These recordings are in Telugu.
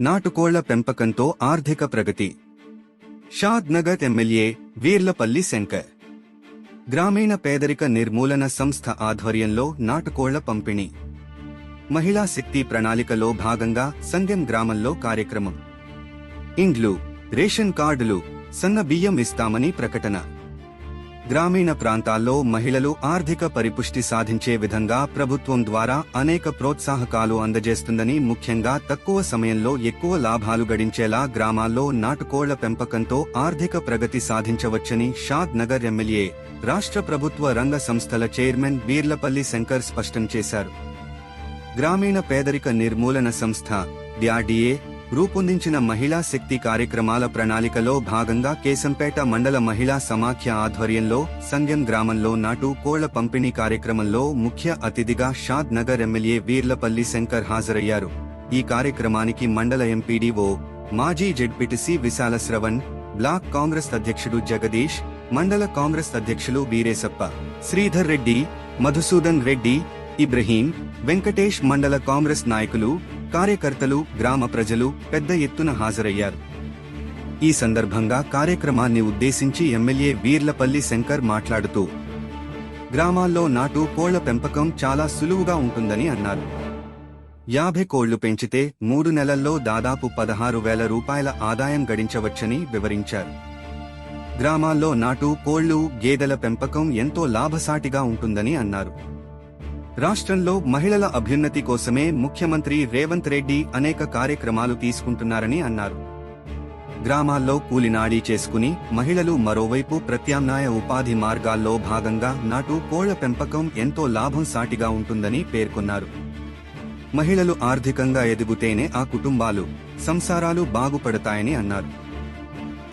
నాటుకోళ్ళ పెంపకంతో ఆర్థిక ప్రగతి. Shadnagar MLA Veerlapalli Shankar. గ్రామీణ పేదరిక నిర్మూలన సంస్థ ఆధ్వర్యంలో నాటుకోళ్ళ పంపిణీ. మహిళా శక్తి ప్రణాళికలో భాగంగా సంధ్యం గ్రామంలో కార్యక్రమం. ఇండ్లు రేషన్ కార్డులు సన్న బియ్యం ఇస్తామని ప్రకటన. గ్రామీణ ప్రాంతాల్లో మహిళలు ఆర్థిక పరిపుష్టి సాధించే విధంగా ప్రభుత్వం ద్వారా అనేక ప్రోత్సాహకాలు అందజేస్తుందని ముఖ్యంగా తక్కువ సమయంలో ఎక్కువ లాభాలు గడించేలా గ్రామాల్లో నాటుకోళ్ళ పెంపకంతో ఆర్థిక ప్రగతి సాధించవచ్చని షాద్ నగర్ ఎమ్మెల్యే రాష్ట్ర ప్రభుత్వ రంగ సంస్థల చైర్మన్ బీర్లపల్లి శంకర్ స్పష్టం చేశారు. గ్రామీణ పేదరిక నిర్మూలన సంస్థ డిఆర్డీఏ రూపొందించిన మహిళా శక్తి కార్యక్రమాల ప్రణాళికలో భాగంగా కేశంపేట మండల మహిళా సమాఖ్య ఆధ్వర్యంలో సంగం గ్రామంలో నాటు కోళ్ళ పంపిణీ కార్యక్రమంలో ముఖ్య అతిథిగా షాద్ నగర్ ఎమ్మెల్యే వీర్లపల్లి శంకర్ హాజరయ్యారు. ఈ కార్యక్రమానికి మండల ఎంపీడీఓ మాజీ జడ్పీటీసీ విశాల శ్రవణ్ బ్లాక్ కాంగ్రెస్ అధ్యక్షుడు జగదీష్ మండల కాంగ్రెస్ అధ్యక్షులు వీరేశప్ప శ్రీధర్ రెడ్డి మధుసూదన్ రెడ్డి ఇబ్రహీం వెంకటేష్ మండల కాంగ్రెస్ నాయకులు కార్యకర్తలు గ్రామ ప్రజలు పెద్ద ఎత్తున హాజరయ్యారు. ఈ సందర్భంగా కార్యక్రమాన్ని ఉద్దేశించి ఎమ్మెల్యే వీర్లపల్లి శంకర్ మాట్లాడుతూ గ్రామాల్లో నాటు కోళ్ళ పెంపకం చాలా సులువుగా ఉంటుందని అన్నారు. యాభై కోళ్ళు పెంచితే మూడు నెలల్లో దాదాపు పదహారు వేల రూపాయల ఆదాయం గడించవచ్చని వివరించారు. గ్రామాల్లో నాటు కోళ్ళు గేదెల పెంపకం ఎంతో లాభసాటిగా ఉంటుందని అన్నారు. రాష్ట్రంలో మహిళల అభ్యున్నతి కోసమే ముఖ్యమంత్రి రేవంత్ రెడ్డి అనేక కార్యక్రమాలు తీసుకుంటున్నారని అన్నారు. గ్రామాల్లో కూలినాడీ చేసుకుని మహిళలు మరోవైపు ప్రత్యామ్నాయ ఉపాధి మార్గాల్లో భాగంగా నాటు కోళ్ళ పెంపకం ఎంతో లాభం సాటిగా ఉంటుందని పేర్కొన్నారు. మహిళలు ఆర్థికంగా ఎదుగుతేనే ఆ కుటుంబాలు సంసారాలు బాగుపడతాయని అన్నారు.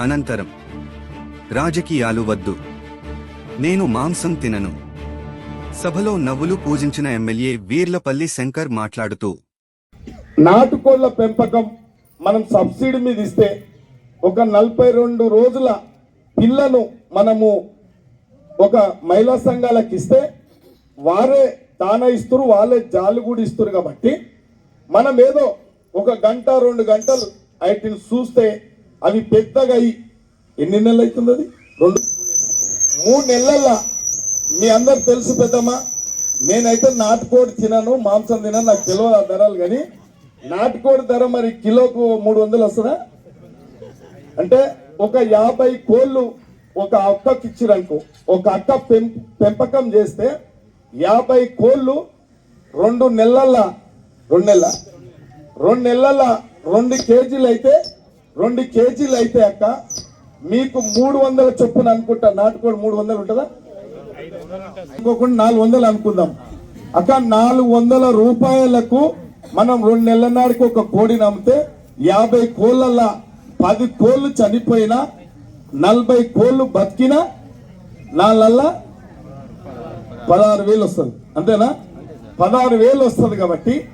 అనంతరం రాజకీయాలు వద్దు. నేను మాంసం తినను. సభలో నవ్వులు పూజించిన ఎమ్మెల్యే వీర్లపల్లి శంకర్ మాట్లాడుతూ నాటుకోళ్ళ పెంపకం మనం సబ్సిడీ మీద ఇస్తే ఒక నలభై రెండు రోజుల పిల్లను మనము ఒక మహిళా సంఘాలకు ఇస్తే వారే దాన ఇస్తారు వాళ్ళే జాలు కూడా ఇస్తారు కాబట్టి మనం ఏదో ఒక గంట రెండు గంటలు వాటిని చూస్తే అవి పెద్దగా అయ్యి ఎన్ని నెలలు అవుతుంది అది? రెండు మూడు నెలల మీ అందరు తెలుసు పెద్దమ్మా నేనైతే నాటుకోడి తినను మాంసం తినను నాకు తెలియదు ఆ ధరలు కానీ. నాటుకోడి ధర మరి కిలోకు మూడు వందలు వస్తుందా? అంటే ఒక యాభై కోళ్ళు ఒక అక్కకి ఇచ్చిరనుకో ఒక అక్క పెం పెంపకం చేస్తే యాభై కోళ్ళు రెండు నెలల రెండు నెలల రెండు నెలల రెండు కేజీలు అయితే రెండు కేజీలు అయితే అక్క మీకు మూడు వందల చొప్పున అనుకుంటా నాటుకోడి మూడు వందలు ఉంటుందా? ఇంకొకటి నాలుగు వందలు అనుకుందాం. అక్క నాలుగు వందల రూపాయలకు మనం రెండు నెలల నాడికి ఒక కోడిని అమ్మితే యాభై కోళ్ళ పది కోళ్ళు చనిపోయినా నలభై కోళ్ళు బతికినా నాలల్లా పదహారు వేలు వస్తుంది. అంతేనా? పదహారు వేలు వస్తుంది కాబట్టి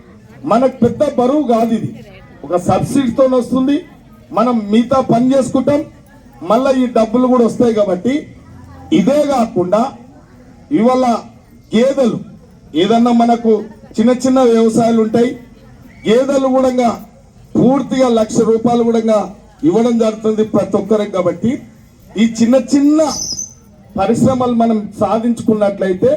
మనకు పెద్ద బరువు కాదు ఇది. ఒక సబ్సిడీతో వస్తుంది. మనం మిగతా పని చేసుకుంటాం. మళ్ళీ ఈ డబ్బులు కూడా వస్తాయి కాబట్టి ఇదే కాకుండా ఇవాళ గేదెలు ఏదన్నా మనకు చిన్న చిన్న వ్యవసాయాలు ఉంటాయి గేదెలు కూడా పూర్తిగా లక్ష రూపాయలు కూడా ఇవ్వడం జరుగుతుంది ప్రతి ఒక్కరికి కాబట్టి ఈ చిన్న చిన్న పరిశ్రమలు మనం సాధించుకున్నట్లయితే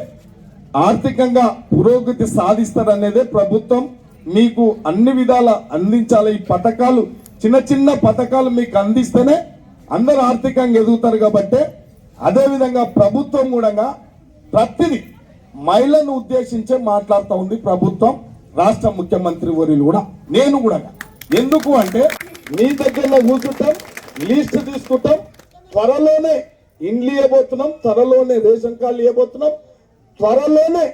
ఆర్థికంగా పురోగతి సాధిస్తారనేదే ప్రభుత్వం మీకు అన్ని విధాల అందించాలి. ఈ పథకాలు చిన్న చిన్న పథకాలు మీకు అందిస్తేనే అందరూ ఆర్థికంగా ఎదుగుతారు కాబట్టి అదే విధంగా ప్రభుత్వం కూడా ప్రతిదీ మహిళను ఉద్దేశించే మాట్లాడుతూ ఉంది ప్రభుత్వం రాష్ట్ర ముఖ్యమంత్రి వర్యులు కూడా నేను కూడా. ఎందుకు అంటే మీ దగ్గర కూర్చుంటాం లీస్ట్ తీసుకుంటాం త్వరలోనే ఇండ్లు ఇవ్వబోతున్నాం త్వరలోనే రేషన్ కార్డులు ఇవ్వబోతున్నాం త్వరలోనే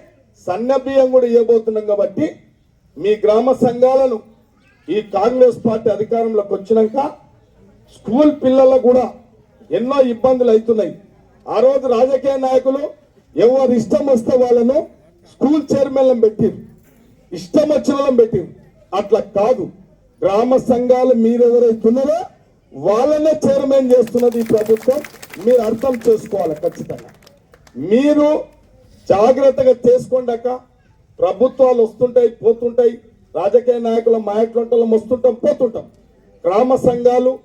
సన్న బియ్యం కూడా ఇవ్వబోతున్నాం కాబట్టి మీ గ్రామ సంఘాలను ఈ కాంగ్రెస్ పార్టీ అధికారంలోకి వచ్చినాక స్కూల్ పిల్లలకు కూడా ఎన్నో ఇబ్బందులు అవుతున్నాయి. ఆ రోజు రాజకీయ నాయకులు ఎవరు ఇష్టం వస్తే వాళ్ళను స్కూల్ చైర్మన్లను పెట్టిరు. ఇష్టం వచ్చిన వాళ్ళని పెట్టిరు. అట్లా కాదు. గ్రామ సంఘాలు మీరు ఎవరైతున్నారో వాళ్ళనే చైర్మన్ చేస్తున్నది ఈ ప్రభుత్వం. మీరు అర్థం చేసుకోవాలి ఖచ్చితంగా. మీరు జాగ్రత్తగా చేసుకోండాక ప్రభుత్వాలు వస్తుంటాయి పోతుంటాయి. రాజకీయ నాయకుల మా వస్తుంటాం పోతుంటాం. గ్రామ సంఘాలు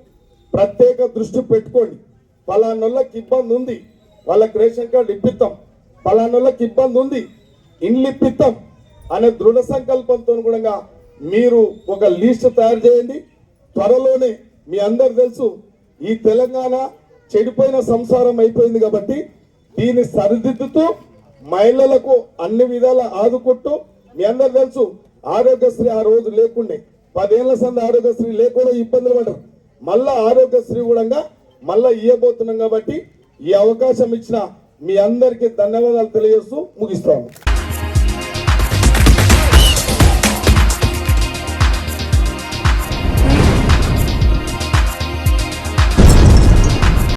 ప్రత్యేక దృష్టి పెట్టుకోండి. పలానోళ్ళకి ఇబ్బంది ఉంది వాళ్ళకి రేషన్ కార్డు ఇప్పిస్తాం పలానోళ్ళకి ఇబ్బంది ఉంది. ఇండ్లు ఇప్పిస్తాం అనే దృఢ సంకల్పంతో కూడా మీరు ఒక లిస్ట్ తయారు చేయండి. త్వరలోనే మీ అందరు తెలుసు ఈ తెలంగాణ చెడిపోయిన సంసారం అయిపోయింది కాబట్టి దీన్ని సరిదిద్దుతూ మహిళలకు అన్ని విధాల ఆదుకుంటూ మీ అందరు తెలుసు ఆరోగ్యశ్రీ ఆ రోజు లేకుండే. పదేళ్ళ సంది ఆరోగ్యశ్రీ లేకుండా ఇబ్బందులు పడ్డారు. మళ్ళా ఆరోగ్యశ్రీ కూడా మళ్ళా ఇవ్వబోతున్నాం కాబట్టి ఈ అవకాశం ఇచ్చిన మీ అందరికీ ధన్యవాదాలు తెలియజేస్తూ ముగిస్తాము